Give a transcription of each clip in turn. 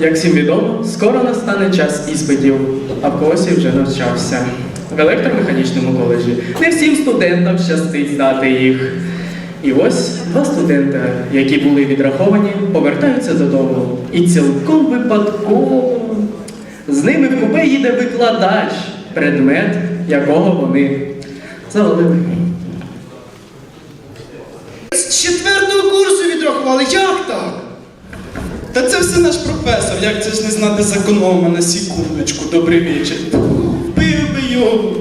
Як всім відомо, скоро настане час іспитів, а в когось і вже навчався. В електромеханічному коледжі не всім студентам щастить здати їх. І ось два студенти, які були відраховані, повертаються додому. І цілком випадково з ними в купе їде викладач, предмет якого вони завалили. З четвертого курсу відрахували. Як так? Та це все наш професор, як це ж не знати законома на секундочку, добрий вечір. Вбив би його.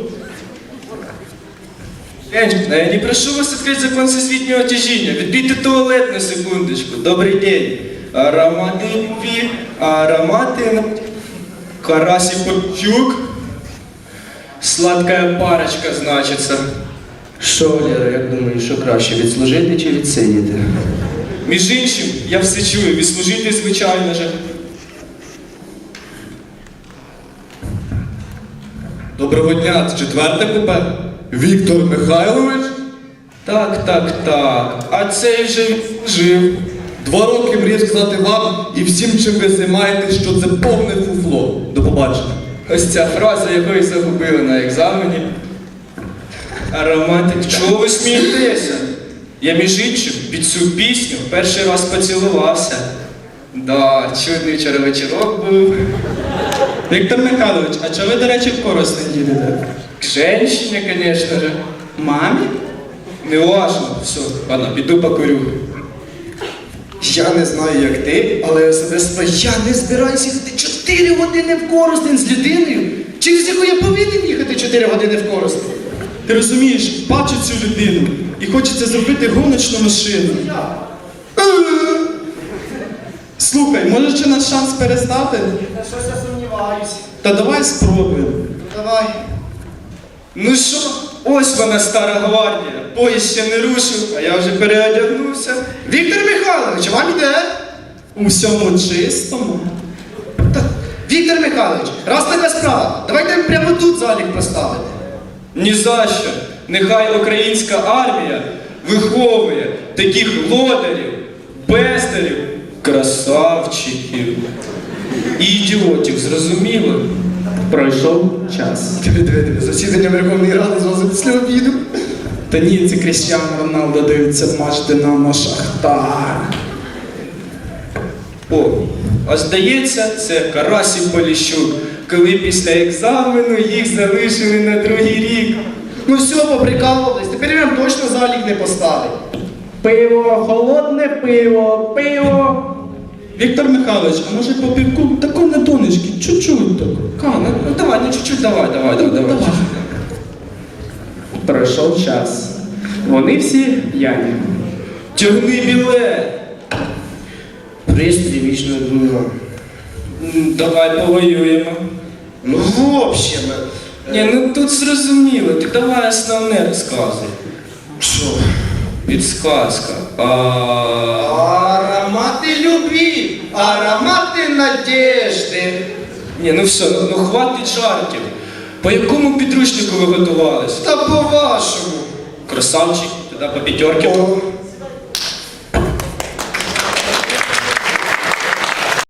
Женщина, я не прошу вас открыть закон всесвітнього тяжіння. Відбійте туалет на секундочку. Добрий день. Аромати любви, аромати... Карась и Попчук. Сладкая парочка, значится. Що, Лера, як думаєш, що краще, відслужити чи відсидіти? Між іншим, я все чую, відслужити, звичайно же. Доброго дня, це четверте купе. Віктор Михайлович? Так, так, так. А цей вже жив. Два роки мріяв сказати вам і всім, чим ви займаєтесь, що це повне фуфло. До побачення. Ось ця фраза, якої загубили на екзамені. Ароматик, чого ви смієтеся? Я між іншим під цю пісню перший раз поцілувався. Да, чудний вчора вечірок був. Віктор Михайлович, а чого ви, до речі, в Коростень їдете? К женщине, конечно же. Мамі? Не важно. Все, ладно, піду покурю. Я не знаю, як ти, але особисто я не збираюся їхати 4 години в Коростень з людиною, через яку я повинен їхати 4 години в Коростень. Ти розумієш, бачу цю людину і хочеться зробити гоночну машину. Слухай, може ще наш шанс перестати? Я щось я сумніваюся. Та давай спробуємо. Давай. Ну що, ось вона стара гвардія. Поїзд ще не рушив, а я вже переодягнувся. Віктор Михайлович, вам іде? У всьому чистому. Та, Віктор Михайлович, раз така справа, давайте прямо тут залік поставити. Ні за що. Нехай українська армія виховує таких лодарів, бездарів, красавчиків і ідіотів, зрозуміло? Пройшов час. Диви, диви, диви, засідання Верховної Ради зразу після обіду. Та ні, це Крістіану Роналдо дивиться матч Динамо Шахтар. О, а здається, це Карасів Поліщук, коли після екзамену їх залишили на другий рік. Ну все, поприкалувались, тепер я вам точно залік не поставить. Пиво, холодне пиво, пиво. Віктор Михайлович, а може по півку тако на донечки, чуть-чуть так. Ка, ну, ну давай, ну чуть-чуть, давай, давай, давай, давай. Давай. Пройшов час. Вони всі п'яні. Тягни білет. Пристрій вічно дума. Давай повоюємо. Ну, в общем, Ні, ну тут зрозуміло, ти давай основне розказуй. що? Підсказка. Аромати любві, аромати надежди. Ні, ну все, ну, ну хватить жартів. По якому підручнику ви готувалися? Та по-вашому. Красавчик, тоді по п'ятерки.